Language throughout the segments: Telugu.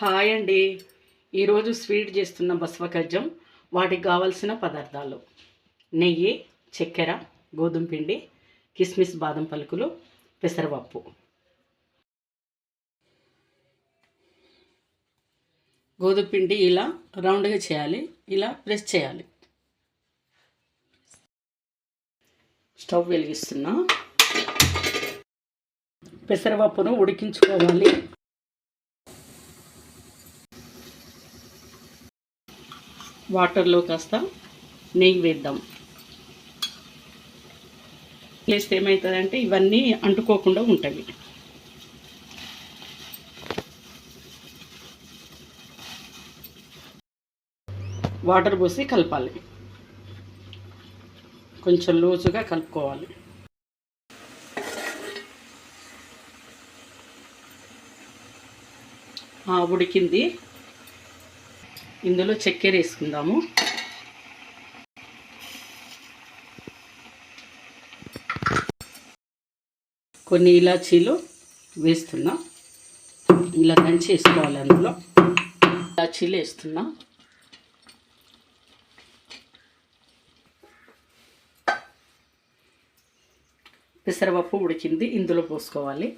హాయ్ అండి. ఈరోజు స్వీట్ చేస్తున్న బసవకజ్జం వాటికి కావలసిన పదార్థాలు. నెయ్యి చక్కెర గోధుమ పిండి కిస్మిస్ బాదం పలుకులు పెసరపప్పు. గోధుమ పిండి ఇలా రౌండ్గా చేయాలి ఇలా ప్రెస్ చేయాలి. స్టవ్ వెలిగిస్తున్నా. పెసరపప్పును ఉడికించుకోవాలి. వాటర్లో కాస్త నెయ్యి వేద్దాం. వేస్తే ఏమవుతుందంటే ఇవన్నీ అంటుకోకుండా ఉంటాయి. వాటర్ పోసి కలపాలి. కొంచెం లూజుగా కలుపుకోవాలి. ఉడికింది. ఇందులో చక్కెర వేసుకుందాము. కొన్ని ఇలాచీలు వేస్తున్నా. ఇలా దంచి వేసుకోవాలి అందులో. ఇలాచీలు వేస్తున్నా. పెసరపప్పు ఉడికింది ఇందులో పోసుకోవాలి.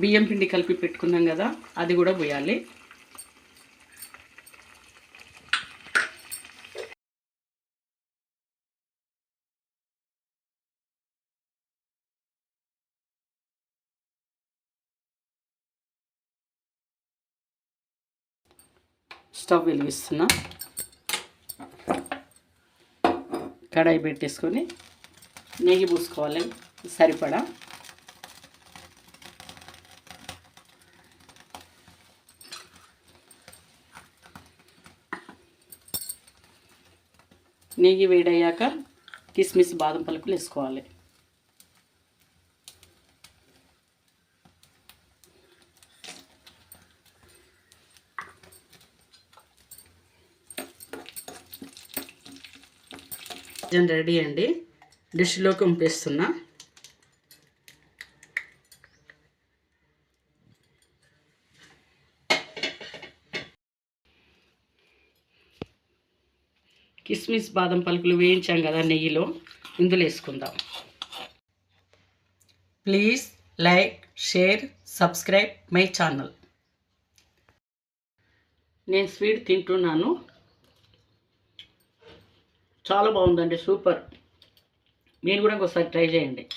బియ్యం పిండి కలిపి పెట్టుకున్నాం కదా అది కూడా పోయాలి. స్టవ్ వెలిగిస్తున్నా. కడాయి పెట్టేసుకొని నెయ్యి పూసుకోవాలి. సరిపడా. నెయ్యి వేడయ్యాక కిస్మిస్ బాదం పలుకులు వేసుకోవాలి. రెడీ అండి. డిష్లోకి పంపిస్తున్నా కిస్మిస్ బాదం పలుకులు వేయించాం కదా నెయ్యిలో. ఇందులో వేసుకుందాం. Please like share subscribe my channel. నేను స్వీట్ తింటున్నాను. చాలా బాగుందండి సూపర్. మీరు కూడా ఒకసారి ట్రై చేయండి.